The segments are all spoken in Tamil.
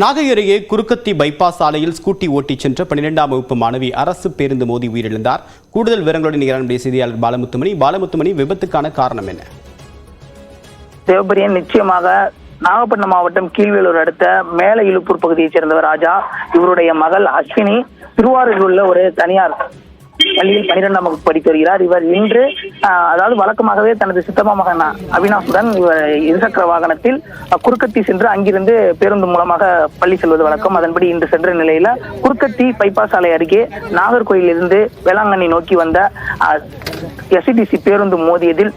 நாகை அருகே குறுக்கத்தி பைபாஸ் சாலையில் ஸ்கூட்டி ஓட்டிச் சென்ற பன்னிரெண்டாம் வகுப்பு மாணவி அரசு பேருந்து மோதி உயிரிழந்தார். கூடுதல் விவரங்களுடன் நிகழ்ச்சி செய்தியாளர் பாலமுத்துமணி. பாலமுத்துமணி விபத்துக்கான காரணம் என்ன? சிவபிரியன் நிச்சயமாக நாகப்பட்டினம் மாவட்டம் கீழ்வேலூர் அடுத்த மேல இழுப்பூர் பகுதியைச் சேர்ந்தவர் ராஜா. இவருடைய மகள் அஸ்வினி. திருவாரூரில் உள்ள ஒரு தனியார் பள்ளியில் பனிரெண்டாம் வகுப்பு படித்து வருகிறார் இவர் இன்று அதாவது வழக்கமாகவே தனது சித்தப்பா மகன் அவினாஷுடன் இவர் இருசக்கர வாகனத்தில் குறுக்கத்தி சென்று அங்கிருந்து பேருந்து மூலமாக பள்ளி செல்வது வழக்கம். அதன்படி இன்று சென்ற நிலையில குறுக்கத்தி பைபாஸ் சாலை அருகே நாகர்கோயிலிருந்து வேளாங்கண்ணி நோக்கி வந்த எஸ்இடிசி பேருந்து மோதியதில்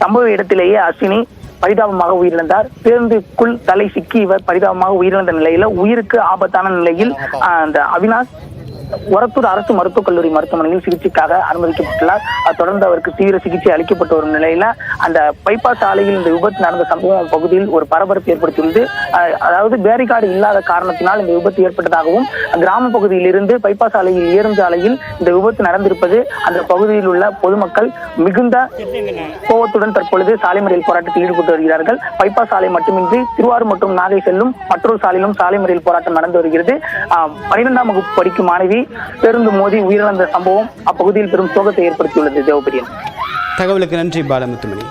சம்பவ இடத்திலேயே அஸ்வினி பரிதாபமாக உயிரிழந்தார். பேருந்துக்குள் தலை சிக்கி இவர் பரிதாபமாக உயிரிழந்த நிலையில உயிருக்கு ஆபத்தான நிலையில் ஆஹ், அந்த அவினாஷ் ஒரத்தூர் அரசு மருத்துவக் கல்லூரி மருத்துவமனையில் சிகிச்சைக்காக அனுமதிக்கப்பட்டுள்ளார். தொடர்ந்து அவருக்கு தீவிர சிகிச்சை அளிக்கப்பட்டு ஒரு நிலையில அந்த பைபாஸ் சாலையில் இந்த விபத்து நடந்த சம்பவம் பகுதியில் ஒரு பரபரப்பு ஏற்படுத்தியுள்ளது. அதாவது பேரிகார்டு இல்லாத காரணத்தினால் இந்த விபத்து ஏற்பட்டதாகவும் கிராம பகுதியில் இருந்து பைபாஸ் சாலையில் ஏறும் சாலையில் இந்த விபத்து நடந்திருப்பது அந்த பகுதியில் உள்ள பொதுமக்கள் மிகுந்த கோபத்துடன் தற்பொழுது சாலை மறியல் போராட்டத்தில் ஈடுபட்டு வருகிறார்கள். பைபாஸ் சாலை மட்டுமின்றி திருவாரூர் மற்றும் நாகை செல்லும் மற்றொரு சாலையிலும் சாலை மறியல் போராட்டம் நடந்து வருகிறது. பனிரெண்டாம் வகுப்பு படிக்கும் மாணவி பேருந்து மோதி உயிரிழந்த சம்பவம் அப்பகுதியில் பெரும் சோகத்தை ஏற்படுத்தியுள்ளது. தேவபிரியன் தகவலுக்கு நன்றி பாலமுத்துமணி.